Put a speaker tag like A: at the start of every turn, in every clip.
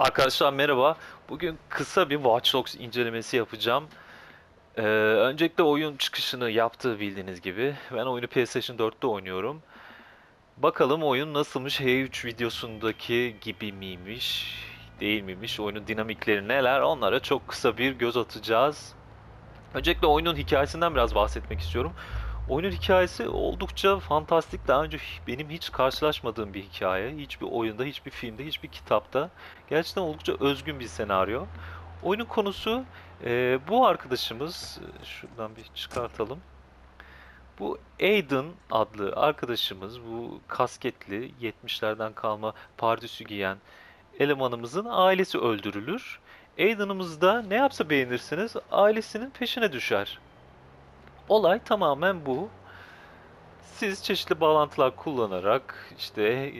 A: Arkadaşlar merhaba. Bugün kısa bir Watch Dogs incelemesi yapacağım. Ee, öncelikle oyun çıkışını yaptı bildiğiniz gibi. Ben oyunu PlayStation 4'te oynuyorum. Bakalım oyun nasılmış? H3 videosundaki gibi miymiş? Değil miymiş? Oyunun dinamikleri neler? Onlara çok kısa bir göz atacağız. Öncelikle oyunun hikayesinden biraz bahsetmek istiyorum. Oyunun hikayesi oldukça fantastik. Daha önce benim hiç karşılaşmadığım bir hikaye. Hiçbir oyunda, hiçbir filmde, hiçbir kitapta. Gerçekten oldukça özgün bir senaryo. Oyunun konusu e, bu arkadaşımız, e, şuradan bir çıkartalım. Bu Aiden adlı arkadaşımız, bu kasketli 70'lerden kalma pardüsü giyen elemanımızın ailesi öldürülür. Aiden'ımız da ne yapsa beğenirsiniz ailesinin peşine düşer. Olay tamamen bu. Siz çeşitli bağlantılar kullanarak işte e,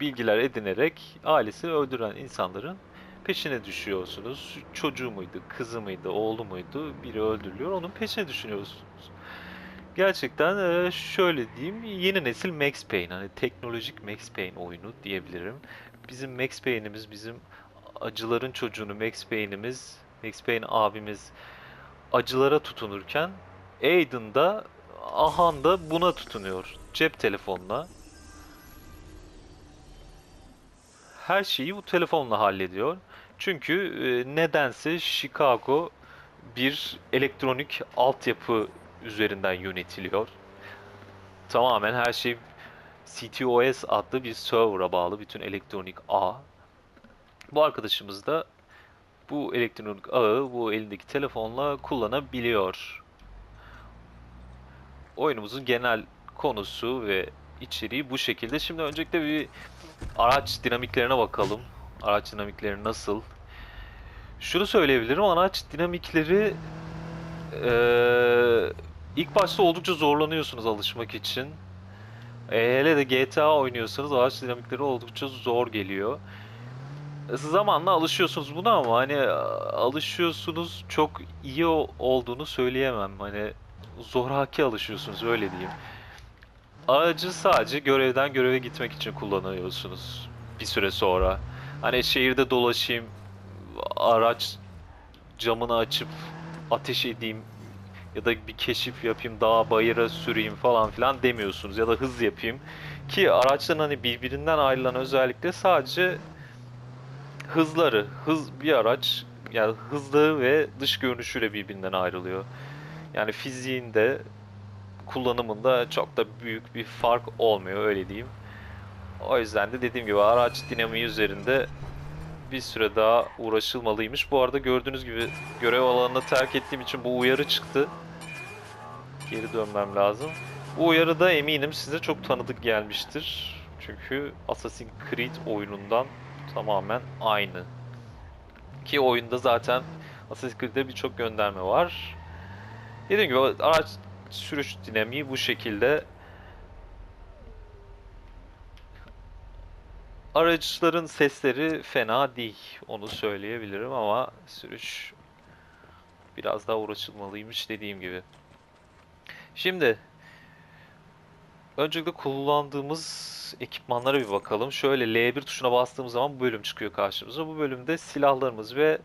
A: bilgiler edinerek ailesini öldüren insanların peşine düşüyorsunuz. Çocuğu muydu, kızı mıydı, oğlu muydu biri öldürülüyor onun peşine düşünüyorsunuz. Gerçekten e, şöyle diyeyim yeni nesil Max Payne hani teknolojik Max Payne oyunu diyebilirim. Bizim Max Payne'imiz bizim acıların çocuğunu Max Payne'imiz Max Payne abimiz acılara tutunurken Aiden da Ahan da buna tutunuyor. Cep telefonuna. Her şeyi bu telefonla hallediyor. Çünkü e, nedense Chicago bir elektronik altyapı üzerinden yönetiliyor. Tamamen her şey CTOS adlı bir server'a bağlı bütün elektronik ağ. Bu arkadaşımız da bu elektronik ağı bu elindeki telefonla kullanabiliyor. Oyunumuzun genel konusu ve içeriği bu şekilde. Şimdi öncelikle bir araç dinamiklerine bakalım. Araç dinamikleri nasıl? Şunu söyleyebilirim. Araç dinamikleri eee, ilk başta oldukça zorlanıyorsunuz alışmak için. E, hele de GTA oynuyorsanız araç dinamikleri oldukça zor geliyor. Zamanla alışıyorsunuz buna ama hani alışıyorsunuz çok iyi olduğunu söyleyemem. Hani zoraki alışıyorsunuz öyle diyeyim. Aracı sadece görevden göreve gitmek için kullanıyorsunuz bir süre sonra. Hani şehirde dolaşayım, araç camını açıp ateş edeyim ya da bir keşif yapayım, dağa bayıra süreyim falan filan demiyorsunuz ya da hız yapayım. Ki araçların hani birbirinden ayrılan özellikle sadece hızları, hız bir araç yani hızlı ve dış görünüşüyle birbirinden ayrılıyor. Yani fiziğinde kullanımında çok da büyük bir fark olmuyor öyle diyeyim. O yüzden de dediğim gibi araç dinamiği üzerinde bir süre daha uğraşılmalıymış. Bu arada gördüğünüz gibi görev alanını terk ettiğim için bu uyarı çıktı. Geri dönmem lazım. Bu uyarı da eminim size çok tanıdık gelmiştir. Çünkü Assassin's Creed oyunundan tamamen aynı. Ki oyunda zaten Assassin's Creed'de birçok gönderme var. Dediğim gibi araç sürüş dinamiği bu şekilde. Araçların sesleri fena değil. Onu söyleyebilirim ama sürüş biraz daha uğraşılmalıymış dediğim gibi. Şimdi öncelikle kullandığımız ekipmanlara bir bakalım. Şöyle L1 tuşuna bastığımız zaman bu bölüm çıkıyor karşımıza. Bu bölümde silahlarımız ve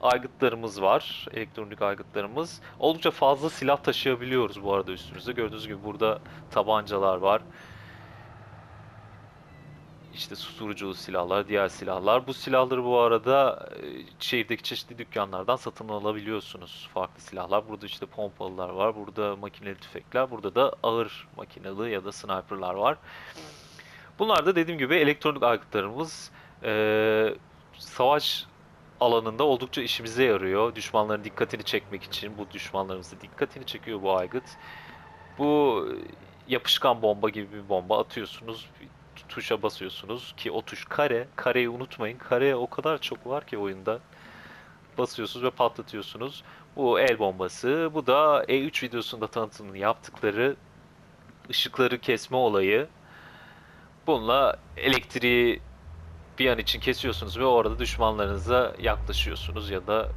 A: aygıtlarımız var. Elektronik aygıtlarımız. Oldukça fazla silah taşıyabiliyoruz bu arada üstümüzde. Gördüğünüz gibi burada tabancalar var. İşte susturuculu silahlar, diğer silahlar. Bu silahları bu arada e, şehirdeki çeşitli dükkanlardan satın alabiliyorsunuz. Farklı silahlar. Burada işte pompalılar var. Burada makineli tüfekler. Burada da ağır makineli ya da sniperlar var. Bunlar da dediğim gibi elektronik aygıtlarımız. Ee, savaş alanında oldukça işimize yarıyor. Düşmanların dikkatini çekmek için bu düşmanlarımızın dikkatini çekiyor bu aygıt. Bu yapışkan bomba gibi bir bomba atıyorsunuz. Tuşa basıyorsunuz ki o tuş kare. Kareyi unutmayın. Kare o kadar çok var ki oyunda. Basıyorsunuz ve patlatıyorsunuz. Bu el bombası. Bu da E3 videosunda tanıtımını yaptıkları ışıkları kesme olayı. Bununla elektriği bir an için kesiyorsunuz ve orada düşmanlarınıza yaklaşıyorsunuz ya da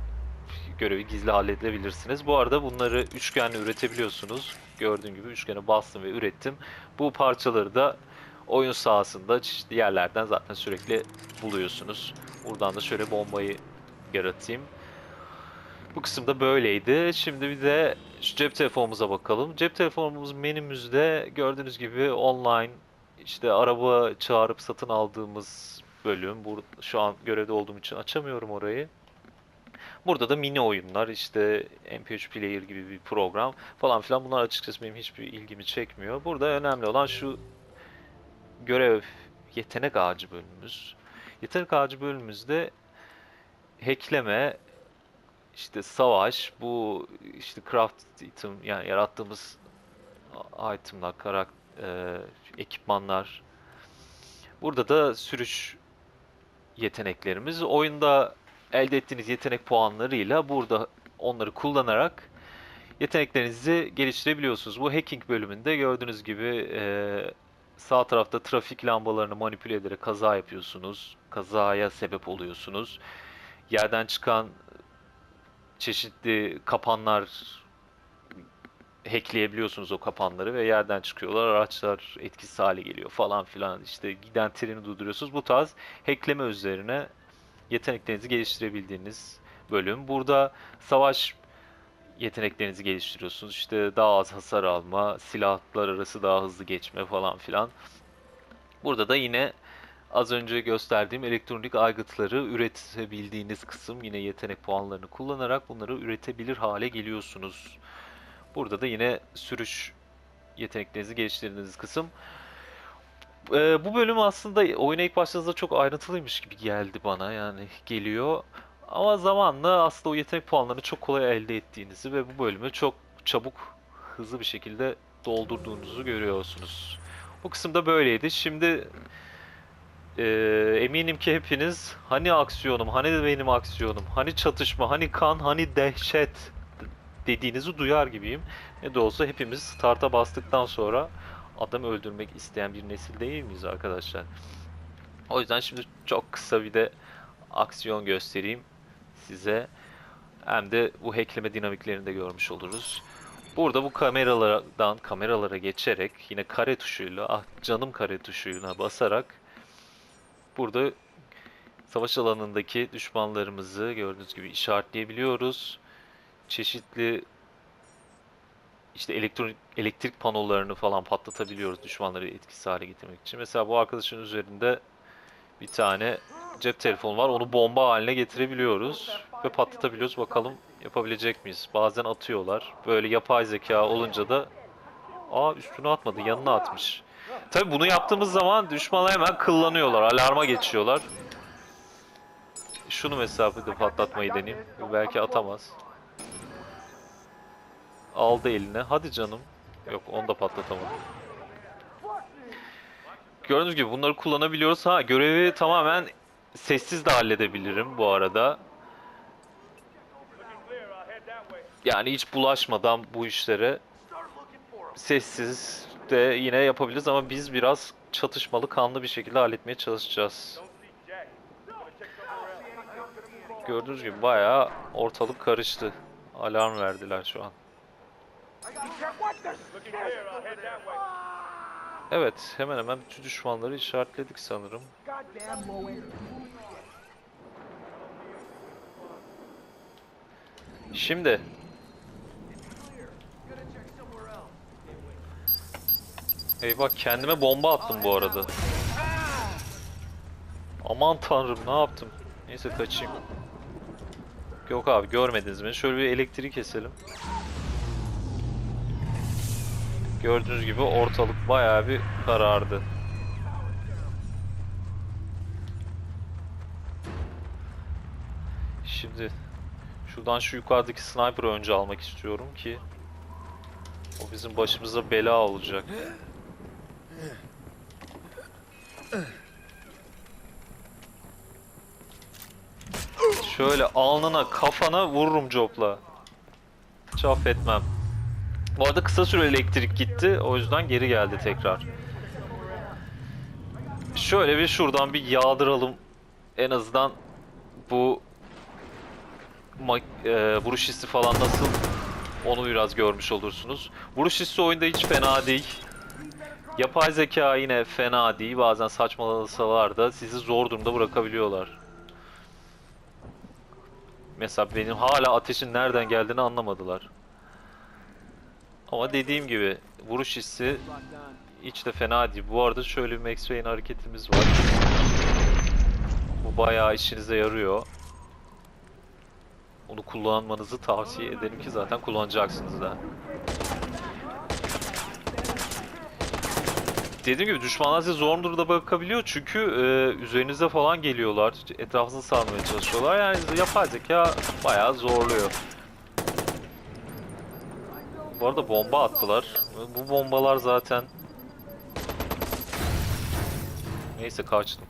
A: görevi gizli halledebilirsiniz. Bu arada bunları üçgenle üretebiliyorsunuz. Gördüğün gibi üçgene bastım ve ürettim. Bu parçaları da oyun sahasında çeşitli yerlerden zaten sürekli buluyorsunuz. Buradan da şöyle bombayı yaratayım. Bu kısımda böyleydi. Şimdi bir de şu cep telefonumuza bakalım. Cep telefonumuz menümüzde gördüğünüz gibi online işte araba çağırıp satın aldığımız bölüm. Burada şu an görevde olduğum için açamıyorum orayı. Burada da mini oyunlar işte MP3 Player gibi bir program falan filan bunlar açıkçası benim hiçbir ilgimi çekmiyor. Burada önemli olan şu görev yetenek ağacı bölümümüz. Yetenek ağacı bölümümüzde hackleme, işte savaş, bu işte craft item yani yarattığımız itemlar, karak e, ekipmanlar. Burada da sürüş yeteneklerimiz. Oyunda elde ettiğiniz yetenek puanlarıyla burada onları kullanarak yeteneklerinizi geliştirebiliyorsunuz. Bu hacking bölümünde gördüğünüz gibi e, sağ tarafta trafik lambalarını manipüle ederek kaza yapıyorsunuz. Kazaya sebep oluyorsunuz. Yerden çıkan çeşitli kapanlar hackleyebiliyorsunuz o kapanları ve yerden çıkıyorlar. Araçlar etkisiz hale geliyor falan filan. İşte giden treni durduruyorsunuz. Bu tarz hackleme üzerine yeteneklerinizi geliştirebildiğiniz bölüm. Burada savaş yeteneklerinizi geliştiriyorsunuz. İşte daha az hasar alma, silahlar arası daha hızlı geçme falan filan. Burada da yine az önce gösterdiğim elektronik aygıtları üretebildiğiniz kısım yine yetenek puanlarını kullanarak bunları üretebilir hale geliyorsunuz. Burada da yine sürüş yeteneklerinizi geliştirdiğiniz kısım. Ee, bu bölüm aslında oyuna ilk başladığınızda çok ayrıntılıymış gibi geldi bana yani geliyor. Ama zamanla aslında o yetenek puanlarını çok kolay elde ettiğinizi ve bu bölümü çok çabuk, hızlı bir şekilde doldurduğunuzu görüyorsunuz. Bu kısımda böyleydi. Şimdi e, eminim ki hepiniz hani aksiyonum, hani benim aksiyonum, hani çatışma, hani kan, hani dehşet dediğinizi duyar gibiyim. Ne de olsa hepimiz start'a bastıktan sonra adam öldürmek isteyen bir nesil değil miyiz arkadaşlar? O yüzden şimdi çok kısa bir de aksiyon göstereyim size. Hem de bu hackleme dinamiklerini de görmüş oluruz. Burada bu kameralardan kameralara geçerek yine kare tuşuyla, ah canım kare tuşuyla basarak burada savaş alanındaki düşmanlarımızı gördüğünüz gibi işaretleyebiliyoruz. Çeşitli işte elektronik elektrik panolarını falan patlatabiliyoruz düşmanları etkisiz hale getirmek için. Mesela bu arkadaşın üzerinde bir tane cep telefonu var. Onu bomba haline getirebiliyoruz ve patlatabiliyoruz. Bakalım yapabilecek miyiz? Bazen atıyorlar. Böyle yapay zeka olunca da aa üstüne atmadı, yanına atmış. Tabi bunu yaptığımız zaman düşmanlar hemen kıllanıyorlar, alarma geçiyorlar. Şunu mesela bir de patlatmayı deneyeyim. Belki atamaz. Aldı eline. Hadi canım. Yok onu da patlatamadım. Gördüğünüz gibi bunları kullanabiliyoruz. Ha görevi tamamen sessiz de halledebilirim bu arada. Yani hiç bulaşmadan bu işlere sessiz de yine yapabiliriz ama biz biraz çatışmalı kanlı bir şekilde halletmeye çalışacağız. Gördüğünüz gibi bayağı ortalık karıştı. Alarm verdiler şu an. Evet, hemen hemen bütün düşmanları işaretledik sanırım. Şimdi Eyvah kendime bomba attım bu arada. Aman tanrım ne yaptım? Neyse kaçayım. Yok abi görmediniz beni. Şöyle bir elektriği keselim. Gördüğünüz gibi ortalık bayağı bir karardı. Şimdi şuradan şu yukarıdaki sniper'ı önce almak istiyorum ki o bizim başımıza bela olacak. Şöyle alnına kafana vururum copla. Hiç affetmem. Bu arada kısa süre elektrik gitti. O yüzden geri geldi tekrar. Şöyle bir şuradan bir yağdıralım. En azından bu e, vuruş hissi falan nasıl onu biraz görmüş olursunuz. Vuruş hissi oyunda hiç fena değil. Yapay zeka yine fena değil. Bazen saçmalasalar da sizi zor durumda bırakabiliyorlar. Mesela benim hala ateşin nereden geldiğini anlamadılar. Ama dediğim gibi vuruş hissi hiç de fena değil. Bu arada şöyle bir Max Payne hareketimiz var. Bu bayağı işinize yarıyor. Onu kullanmanızı tavsiye ederim ki zaten kullanacaksınız da. Dediğim gibi düşmanlar size zor durumda bakabiliyor çünkü e, üzerinize falan geliyorlar. Etrafınızı sarmaya çalışıyorlar. Yani yapay zeka bayağı zorluyor. Bu arada bomba attılar. Bu bombalar zaten... Neyse kaçtım.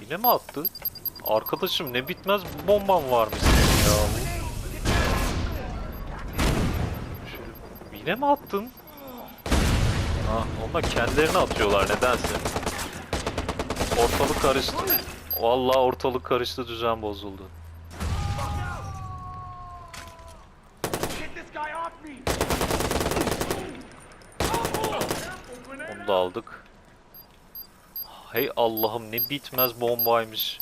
A: Yine mi attı? Arkadaşım ne bitmez bomban varmış ya. Şöyle- Yine mi attın? Ha, onlar kendilerini atıyorlar nedense. Ortalık karıştı. Vallahi ortalık karıştı düzen bozuldu. Onu da aldık. Hey Allah'ım ne bitmez bombaymış.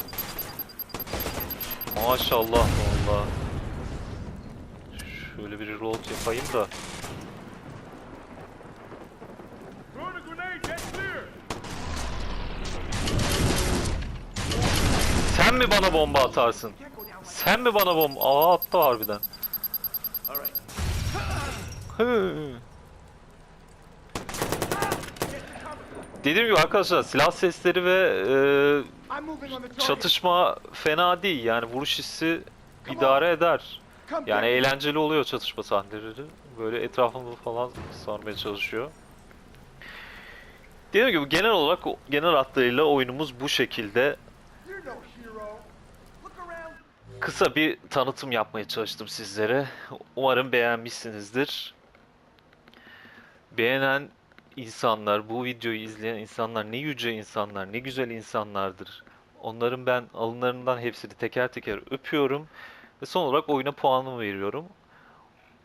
A: Maşallah valla. Şöyle bir reload yapayım da. Bana bomba atarsın? Sen mi bana bomba? Aa attı harbiden. Dediğim gibi arkadaşlar silah sesleri ve e, çatışma fena değil. Yani vuruş hissi idare eder. Yani eğlenceli oluyor çatışma sahneleri. Böyle etrafımı falan sarmaya çalışıyor. Dediğim gibi genel olarak genel hatlarıyla oyunumuz bu şekilde. Kısa bir tanıtım yapmaya çalıştım sizlere. Umarım beğenmişsinizdir. Beğenen insanlar, bu videoyu izleyen insanlar ne yüce insanlar, ne güzel insanlardır. Onların ben alınlarından hepsini teker teker öpüyorum. Ve son olarak oyuna puanımı veriyorum.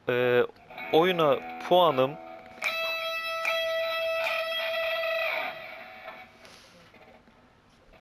A: Ee, oyuna puanım